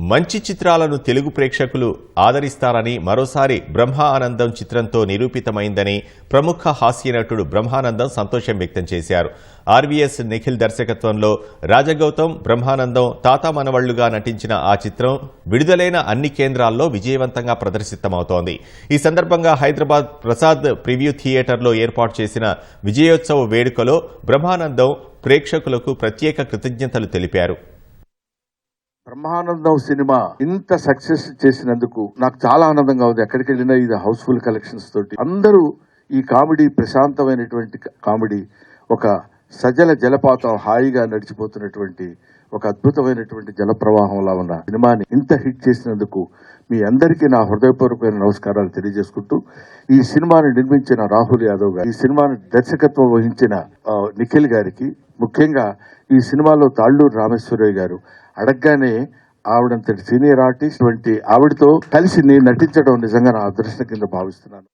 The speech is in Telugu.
మంచి చిత్రాలను తెలుగు ప్రేక్షకులు ఆదరిస్తారని మరోసారి బ్రహ్మానందం చిత్రంతో నిరూపితమైందని ప్రముఖ హాస్య నటుడు బ్రహ్మానందం సంతోషం వ్యక్తం చేశారు. ఆర్వీఎస్ నిఖిల్ దర్శకత్వంలో రాజగౌతమ్ బ్రహ్మానందం తాత మనవళ్ళుగా నటించిన ఆ చిత్రం విడుదలైన అన్ని కేంద్రాల్లో విజయవంతంగా ప్రదర్శితమవుతోంది. ఈ సందర్భంగా హైదరాబాద్ ప్రసాద్ ప్రివ్యూ థియేటర్లో ఏర్పాటు చేసిన విజయోత్సవ వేడుకలో బ్రహ్మానందం ప్రేక్షకులకు ప్రత్యేక కృతజ్ఞతలు తెలిపారు. బ్రహ్మానందం సినిమా ఇంత సక్సెస్ చేసినందుకు నాకు చాలా ఆనందంగా ఉంది. ఎక్కడికి వెళ్ళినా ఇది హౌస్ఫుల్ కలెక్షన్స్ తోటి. అందరూ ఈ కామెడీ ప్రశాంతమైనటువంటి కామెడీ ఒక సజల జలపాతం హాయిగా నడిచిపోతున్నటువంటి ఒక అద్భుతమైనటువంటి జల ప్రవాహంలా ఉన్న సినిమాని ఇంత హిట్ చేసినందుకు మీ అందరికీ నా హృదయపూర్వకమైన నమస్కారాలు తెలియజేసుకుంటూ ఈ సినిమాని నిర్మించిన రాహుల్ యాదవ్ గారు ఈ సినిమాని దర్శకత్వం వహించిన నిఖిల్ గారికి ముఖ్యంగా ఈ సినిమాలో తాళ్ళూరు రామేశ్వరయ్య గారు అడగగానే ఆవిడంతటి సీనియర్ ఆర్టిస్ట్ వంటి ఆవిడతో కలిసి నేను నటించడం నిజంగా నా అదృష్టం కింద భావిస్తున్నాను.